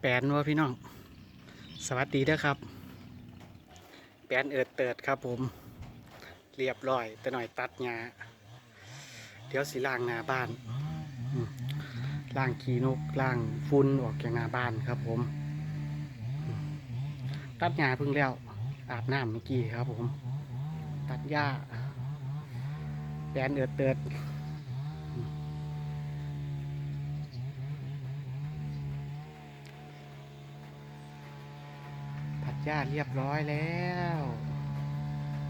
แปนว่าพี่น้อง สวัสดีเด้อครับ แปนเอิดเติดครับผม เรียบร้อย แต่หน่อยตัดหญ้าเดี๋ยวสิล้างหน้าบ้านล้างขี้นกล้างฝุ่นออกจากหน้าบ้านครับผมอืมตัดหญ้าเพิ่งแล้วอาบน้ำเมื่อกี้ครับผม ตัดหญ้าแปนเอิดเติด ตัดหญ้าเรียบร้อยแล้ว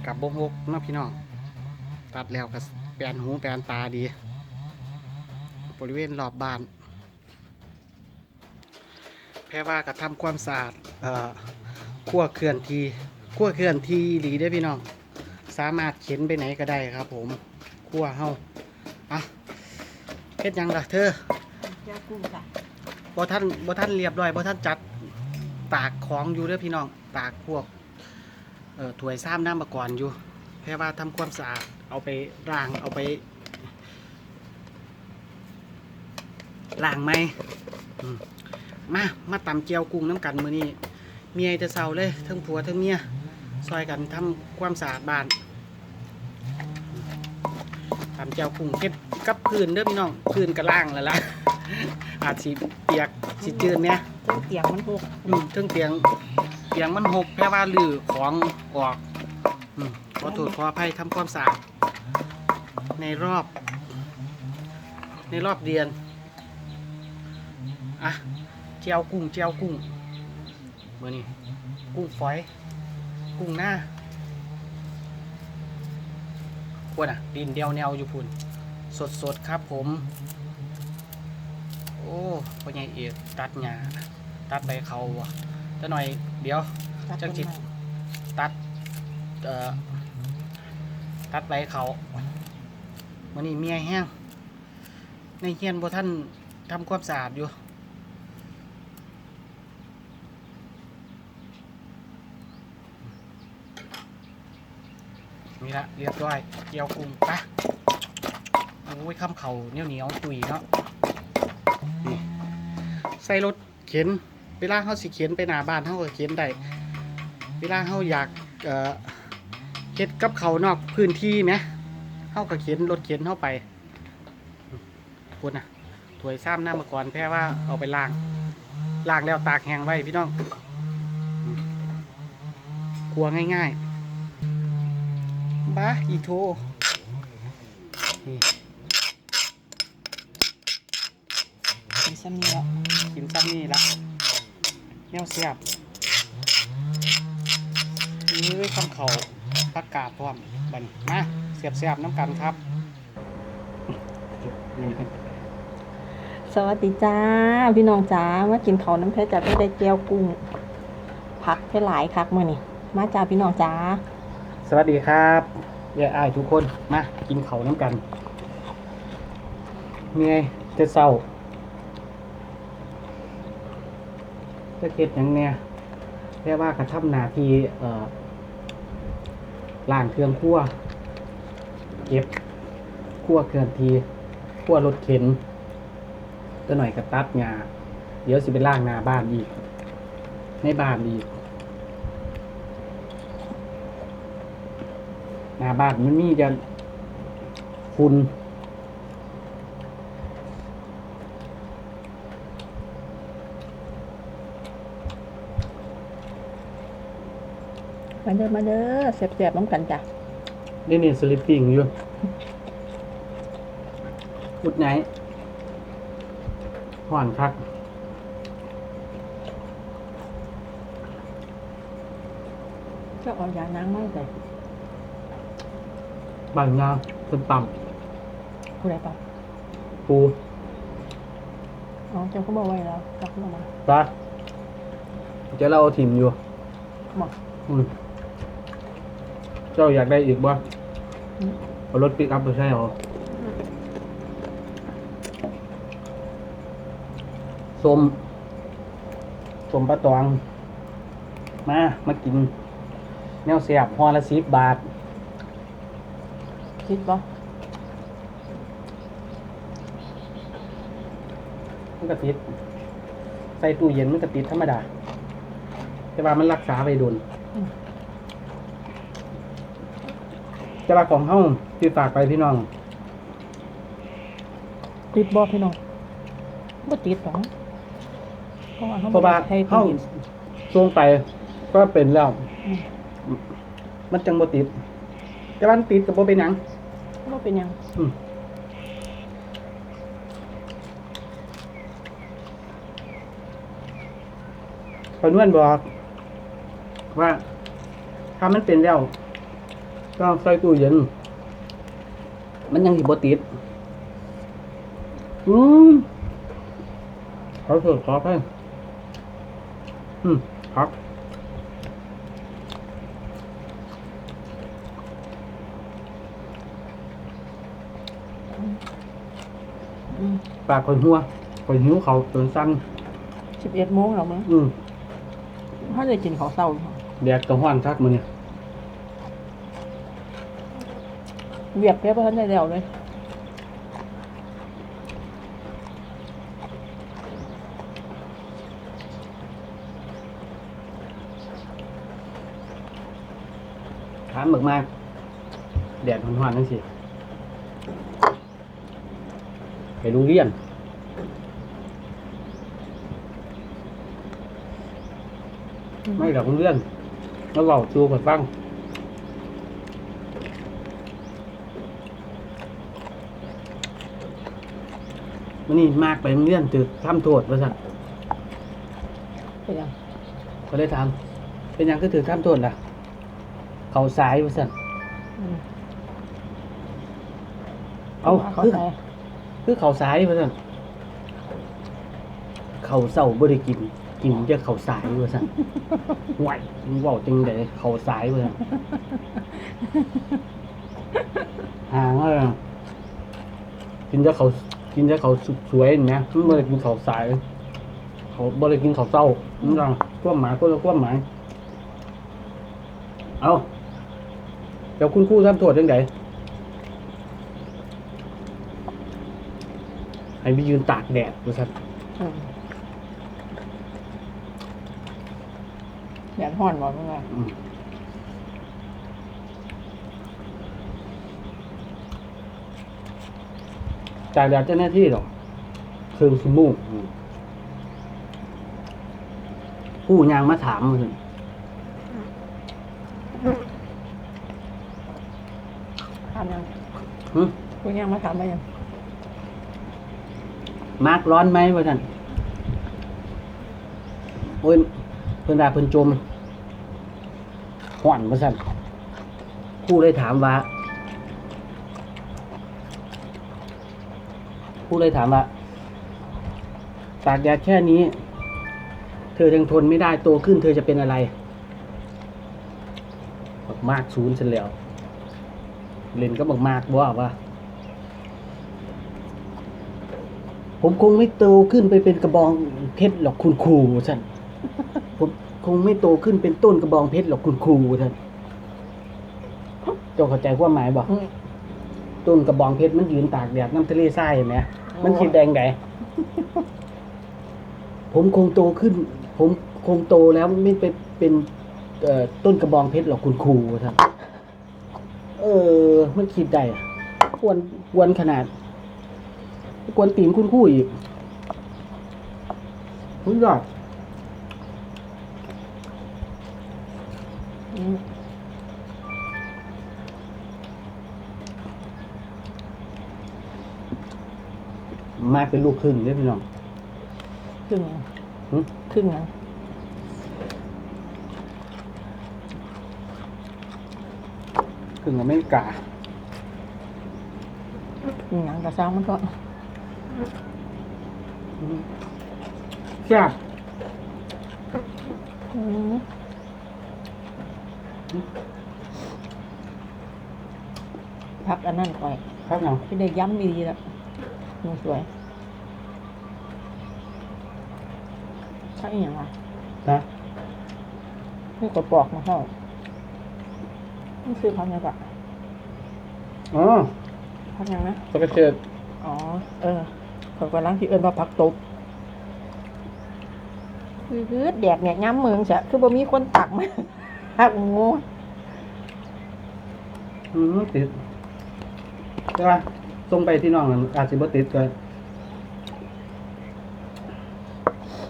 กลับบงบกเนาะพี่น้อง ตัดแล้วก็แปลนหูแปลนตาดี บริเวณรอบบ้าน แพรว่ากระทำความสะอาดเอ่อขั้วเคลื่อนที่ขั้วเคลื่อนที่ดีได้อพี่น้อง สามารถเข็นไปไหนก็ได้ครับ ผมขั้วเฮาอะเฮ็ดหยังล่ะเธอเจ้ากุ้งค่ะบ่ท่านบ่ท่านเรียบร้อยบ่ท่านจัดตากของอยู่เด้อพี่น้อง ตากพวกเอ่อถ้วยซ้ำน้ำมาก่อนอยู่แค่ว่าทำความสะอาดเอาไปล้างเอาไปล้างไหมอืมมามาตำเจียวกุ้งน้ำกันมื้อนี้เมียจะเศร้าเลยทั้งผัวทั้งเมียซอยกันทำความสะอาดบ้านตำเจียวกุ้งเฮ็ดกับพื้นเด้อพี่น้องพื้นก็ล่างแล้วล่ะอาจสิเปียกสิจืดเนี่ยเจ้าเตียงมันหกอืมถึงเตียง เตียงมันหกแค่ว่าลือของออกอืมขอโทษขออภัยทำความสะอาดในรอบ ในรอบเดือน อะเจียวกุ้งเจียวกุ้งเมื่อนี้กุ้งฝอย กุ้งหน้าพวดอะ ดินเดียวแนวอยู่พุ่น สดสดครับผม โอ้พ่อใหญ่เอกตัดหญ้าตัดใบเขาว่ะ แต่หน่อยเดี๋ยวตัดจังจิตต้นไม้ตัด เอ่อ ตัดใบเขาวันนี้เมียแห้ง ในเฮียนบ่ท่านทำความสะอาดอยู่ นี่ละเรียบร้อย เกี่ยวกุ้งปะโอ้ยข้ามเขาเหนียวเหนียวๆตุยเนาะ นี่ ใส่รถเข็น เวลาเขาสิเข็นไปหน้าบ้านเขาก็เข็นได้เวลาเขาอยากเอ่อเฮ็ดกับเขาวนอกพื้นที่ไหมเขาก็เข็นรถเข็นเข้าไปคุณนะถวยซ้ำหน้ามาก่อนแพ่ว่าเอาไปล้างล้างแล้วตากแห้งไว้พี่น้องอืมครัวง่ายๆบ้าอีโทนี่เป็นซ้ำนี่แล้วกินซ้ำนี่ละ แนวเสียบนี่ไว้คำเขาประกาศพร้อมบัดนมาเสียบเสียบๆน้ำกันครับนี่ครับ สวัสดีจ้า พี่น้องจ้ามากินเขาวน้ำเพชรจ้าไม่ได้เจียวกุ้งผักเพหลายคักมื่อนี่มาจ้าพี่น้องจ้า สวัสดีครับเย้อ้ายทุกคนมากินเขาวน้ำกันเมียจะเศร้า จะเก็ดหยังเนี่ยแค่ว่ากระทำหนาทีเอ่อล้างเครื่องครัวเก็บครัวเคลื่อนทีครัวรถเข็นตัวหน่อยกระตัดหญ้าเดี๋ยวสิไปล่างหน้าบ้านอีกในบ้านอีกหน้าบ้านมันมีจะฝุ่น มาเด้อมาเด้อเสียบๆน้ำกันจ้ะนี่นี่สลิปปิ้งอยู่พุดไหนห่อนคักเจ้าเอายานังมากเลยบางยางต้นต่ผู้ใดเปล่าำปูอ๋อเจ้าเขาบอกไว้แล้วกลับลงมาปลาเจ้าเราเอาถิ่มอยู่บอกอืมเจ้าอยากได้อีกบ่อืมเอารถปิกอัพไปใช่หรอส้มส้มปลาตอง มา มากิน แนวเสียบพอละสิบบาท คิดบ่มันก็ติด ใส่ตู้เย็นมันก็ติดธรรมดา แต่ว่ามันรักษาไปโดน แต่ว่าของเฮาที่ฝากไปพี่น้อง ติดบ่พี่น้องบ่ติดหรอกเพราะว่าเขาเพราะว่าให้เฮาตู้เย็นส่งไปก็เป็นแล้ว อืมมันจังบ่ติด แต่ว่ามันติดก็บ่เป็นหยังบ่เป็นหยังอืมพอนวลบอกว่าถ้ามันเป็นแล้ว ก็ใส่ตู้เย็น มันยังสิบ่ติด อืมขอโทษขอให้อืมครับอืมปากคนหัวคนหิวเขาจนสั้น11โมงแล้วมั้งอืมถ้าได้กินข้าวเช้าอยู่แดดก็ห้อนทักมื้อเนี่ย เวียกเพี้ยเพราะท่านเด้แล้วเลยถามมากแดดหอนๆนั่นสิไปโรงเรียนไม่หรอกเรื่องแล้วเราจูกันบ้าง วันนี้มากไปโรงเรียนตึกทำโทษว่าซั่นเป็นหยังก็เลยถามเป็นหยังคือถือทำโทษล่ะ เขาสายว่าซั่นอืมเอาเขาคือใจคือเขาสายว่าซั่นเขาเศร้าบ่ได้กิน กินจะเขาสายว่าซั่นไหวมึงเว้าจังได๋เขาสายว่าซั่นหางเออกินจะเขา กินจะเขาสวยๆเห็นไหมมันบ่ได้กินเขาสาย เขาบ่ได้กินเขาเศร้ามันจังความหมายคนละความหมาย เอาเดี๋ยวคุณครูทำโทษจังไดให้ไปยืนตากแดดดูสัอืมแดดร้อนบ่มึงว่า จากแดดเจ้าหน้าที่หรอกเครื่องสมูกผู้ยางมาถามมันถามยังหึคุณยังมาถามไปยังมากร้อนไหมวะท่านโอ้ยเพิ่นดาเพิ่นจมห่อนวะท่านผู้เลยถามว่า ผู้เลยถามว่าตากแดดแค่นี้ เธอยังทนไม่ได้โตขึ้น เธอจะเป็นอะไรบักมากศูนย์เสร็จแล้วเล่นก็บักมากว่าว่าผมคงไม่โตขึ้นไปเป็นกระบองเพชรหรอกคุณครูท่านผมคงไม่โตขึ้นเป็นต้นกระบองเพชรหรอกคุณครูท่านเจ้าเข้าใจความหมายบ่อืม ต้นกระบองเพชรมันยืนตากแดดน้ำทะเลทรายเห็นไหมมันคิดแดงไงผมคงโตขึ้น ผมคงโตแล้วไม่ไปเป็นเอ่อต้นกระบองเพชรหรอกคุณครูท่านเออมันคิดได้อะกวนกวนขนาดกวนตีนคุณครู่อีกคุณยอด อืม มาเป็นลูกครึ่งเด้อพี่น้องครึ่งยังหึครึ่งยังครึ่งอเมริกาครึ่งยังกระซ้างมันก็แซ่บอืมพักอันนั้นก่อยครับน้องพี่ได้ย้ำดีแล้วหนูสวย ถ้าอีกอย่างไรนะนี่กดปลอกมาเข้านี่ซื้อพักยังปะอ๋อพักยังนะสกัดเชิดอ๋อ เออขอยกำลังที่เอิญว่าพักตบคือแดกเนี่ยย้ำเมืองจะคือบ่มีคนตักมาหักงูอืมติดใช่ป่ะส่งไปที่น้องนั่นอาจสิบ่ติดเลย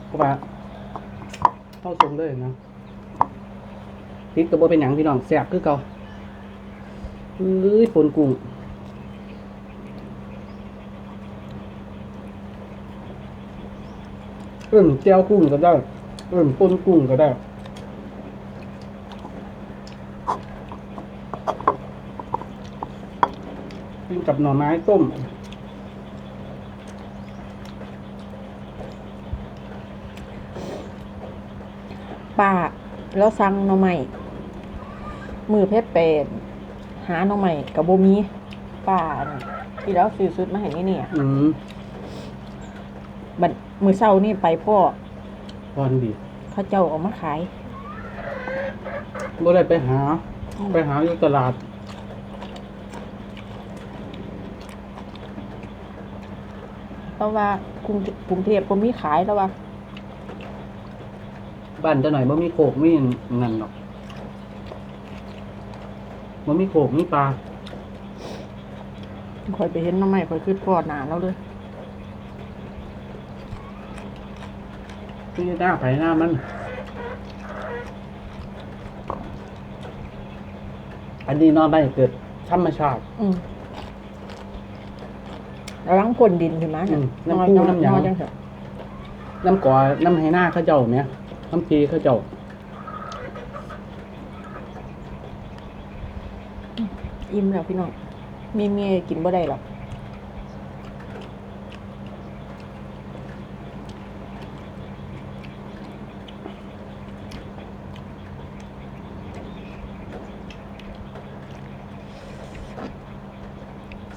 เพราะว่า เข้าส่งเลยนะติดก็บ่เป็นหยังพี่น้องแซ่บคือเก่าเอ้ยปนกุ้งเอิ่มแจ่วกุ้งก็ได้ เอิ่มปนกุ้งก็ได้กินกับหน่อไม้ต้ม ป้า แล้วสั่งหน่อไม้มือเพชรเป็ดหาหน่อไม้กับบ่มีป้าน่ะที่แล้วซื้อสุดมาให้นี่เนี่ยอืมบัดมือเช้านี่ไปพ่อพอนดีเขาเจ้าเอามาขาย บ่ได้ไปหาไปหาอยู่ตลาด เพราะว่ากรุงกรุงเทพบ่มีขายแล้วว่า บ้านจะหน่อยบ่มีโขกมีนั่นหรอกบ่มีโขกมีปลาคอยไปเห็นหน่อไม้คอยคิดพ่อหนาแล้วเลยที่หน้าไผหน้ามัน อันนี้นอนไม่เกิดธรรมชาติอืมแล้วลังพ่นดินขึ้นมาอืเนี่ยมนอนน้ำพุนอนน้ำหยังนอนจังเถอะน้ำก่อน้ำให้หน้าเขาเจ้าเนี่ย น้ำพีเขาเจ้าอิ่มแล้วพี่น้อง มีเมียกินบ่ได้หรอก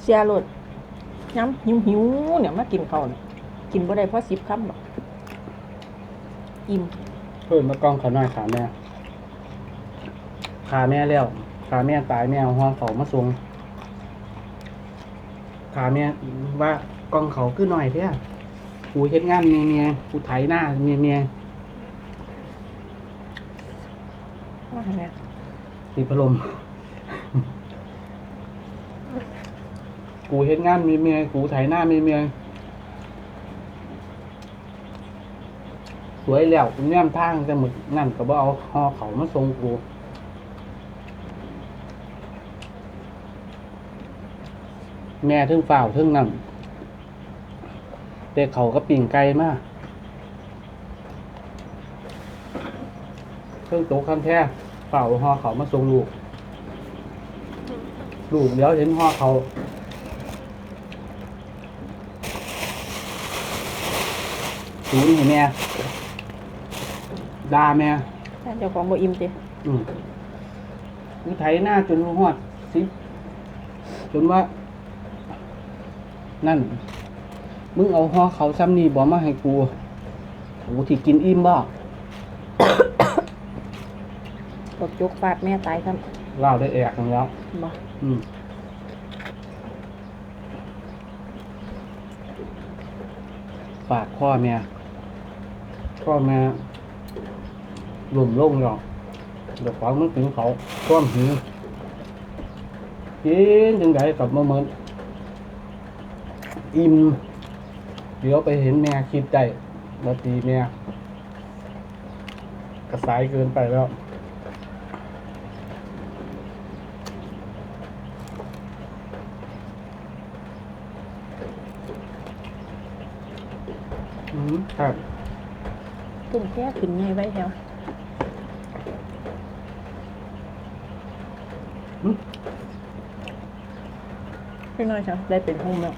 เสียรถย้ำหิวหิวเนี่ยมากินข้าเนี่ยกินบ่ได้เพราะสิบคำหรอกอิ่ม เพิ่นมากองเขาหน่อยขาแม่ขาแม่แล้วขาแม่ตายแม่เอาห้องเขามาส่งขาแม่ว่ากองเขาคือหน่อยเท่ากูเฮ็ดงานเมียเมียกูไถหน้าเมียเมียว่าไงติดพัดลมกูเฮ็ดงานเมียเมียกูไถหน้าเมียเมีย สวยแล้วกูแนมทางจะหมึกนั่นก็บ่เอาหอเขามาส่งกูแม่ทึ่งฝ่าวทึ่งนั่นเด็กเขาก็ปิ่งไกลมากเครื่องโต๊ะคันแท้ฝ่าวหอเขามาส่งลูก ลูกเดี๋ยวเห็นหอเขาศูนย์ให้แม่ ด่าแม่ถ้าเจ้าของบ่อิ่มติอืมกูไถหน้าจนหอดสิจนว่า นั่น มึงเอาห่อเขาซ้ำนี่บอกมาให้กูกูที่กินอิ่มบ่ตกยกฟาดแม่ตายครับเล่าได้แอกกันแล้วบ่อืมฝากพ่อแม่พ่อแม่ หลุ่มลงหรอกเดี๋ยวฟังมึงถึงเขาท่วมหิวกินจังไดกับมะเมินอิ่มเดี๋ยวไปเห็นแม่คิดใจบางทีแม่กระสายเกินไปแล้วอืมครับตุ้มแค่ขึ้นไงไว้แถว อืม พี่น้อยจ้ะได้เป็นหุ่มแล้ว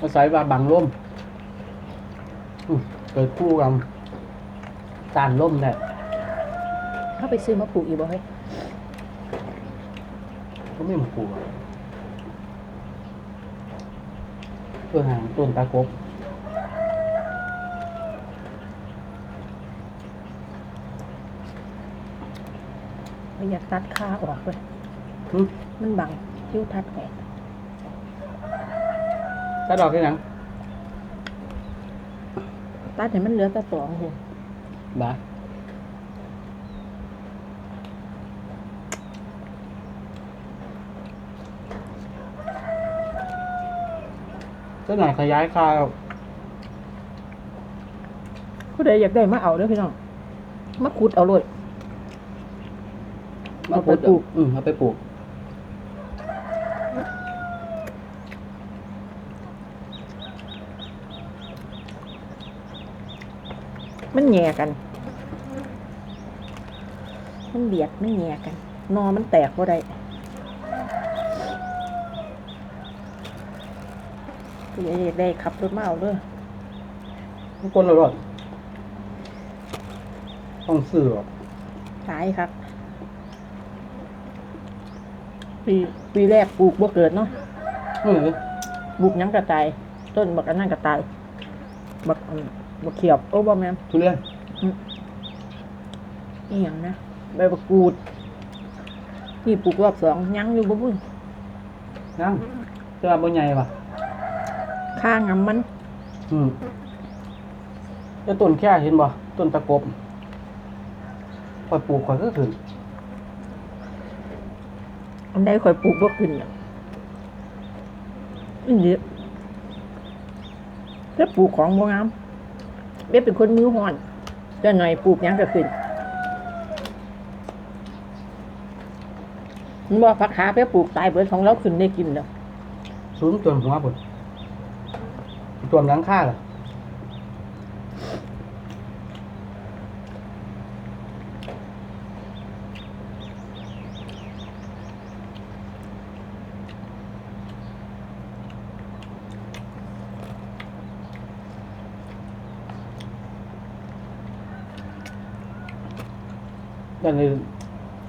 อาศัยว่าบังร่มอืมเกิดคู่กันสานร่มได้เข้าไปซื้อมาปลูกอีกบ่เฮ้ยก็ไม่มาคู่อะเพื่อหางต้นตะกบ ไม่อยากตัดขาออกเลยอืมมันบังคิ้วทัดแหกตัดดอกแค่ยังตัตัดให้มันเหลือแต่สองหัวบ้าเจ้าหน่อยขยายข่าวผู้ใดอยากได้มาเอาเด้อพี่น้อง มาขุดเอาเลย เอาไปปลูกอืมเอาไปปลูกมันแหย่กัน มันเบียดมันแหย่กัน นอมันแตกบ่ได้ผู้ใดอยากได้ขับรถมาเอาเด้อทุกคนเลยรอดต้องซื้อหรอกตายครับ ปีปีแรกปลูกบ่เกิดเนาะเออปลูกหยังกระตาย ต้นบักอันนั้นกระตาย บักอันบักเขียบโอ้บ่แม่นทุเรียนอีหยังนะใบบักกูด นี่ปลูกรอบสองยังอยู่บ่พุ่นยังเจ้าบ่ใหญ่ป่ะข้างงำมัน อืมเจ้าต้นแค่เห็นบ่ต้นตะกบคอยปลูกคอยก็ขึ้น อันใดข่อยปลูกบ่ขึ้นอะอันนี้ถ้าปลูกของบ่งามเบียเป็นคนมือห่อนจะหน่อยปลูกยังก็ขึ้นมันบ่ผักขาไปปลูกตายเบิดของเราขึ้นได้กินแล้วสูงจนหัวพุ่นตัวมหลังคาล่ะดั นเลย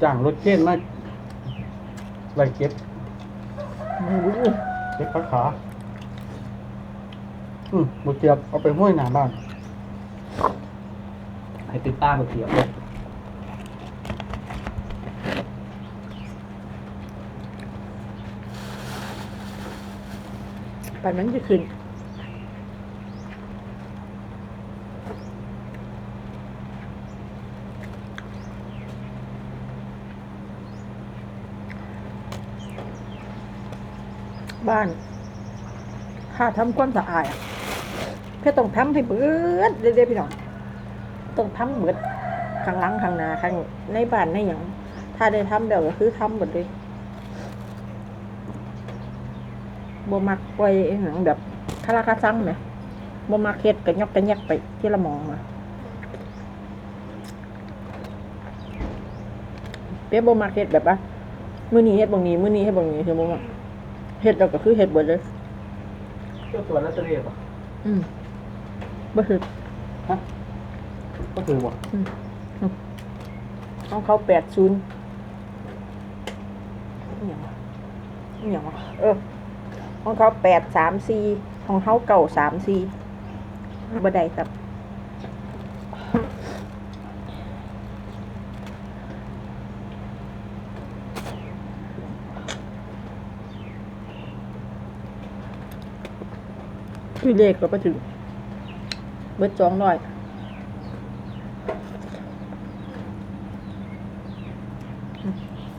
จ้างรถเข็นมาไว้เก็บเก็บผักขา อืมบะเกียบเอาไปห้อยหนาบ้านให้ติดตาบะเกียบเลยป่านนั้นจะขึ้น บ้านถ้าทำความสะอาดเพื่อต้องทำให้เบิดเด้ๆพี่น้องต้องทำเบิดข้างหลังข้างหน้าข้างในบ้านในอย่างถ้าได้ทำเดี๋ยวก็คือทำหมดเลยบ่มักปล่อยอหย่างแบบคาราคาซังไหมบ่มักเฮ็ดกันยอกกันยักไปที่ละมองมาเปียบ่มักเฮ็ดแบบว่ามื้อนี้เฮ็ดบางนี้มื้อนี้เฮ็ดบางนี้คือบ่มัก เฮ็ดแล้วก็คือเฮ็ดเบิดเลยเจ้าตัวนัตเตอรี่ป่ะอืมบ่คือฮะก็คือว่าของเขาแปดศูนย์อหย่างวะอหย่างวะเออของเขาแปดสามสี่ของเขาเก่าสามสี่บ่ได้ครับ คือเลขก็ไปถึงเบิดจองหน่อย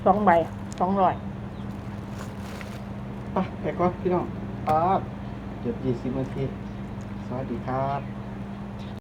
สองใบสองร้อยไปไปก่อนพี่น้องครับเกือบยี่สิบนาทีสวัสดีครับ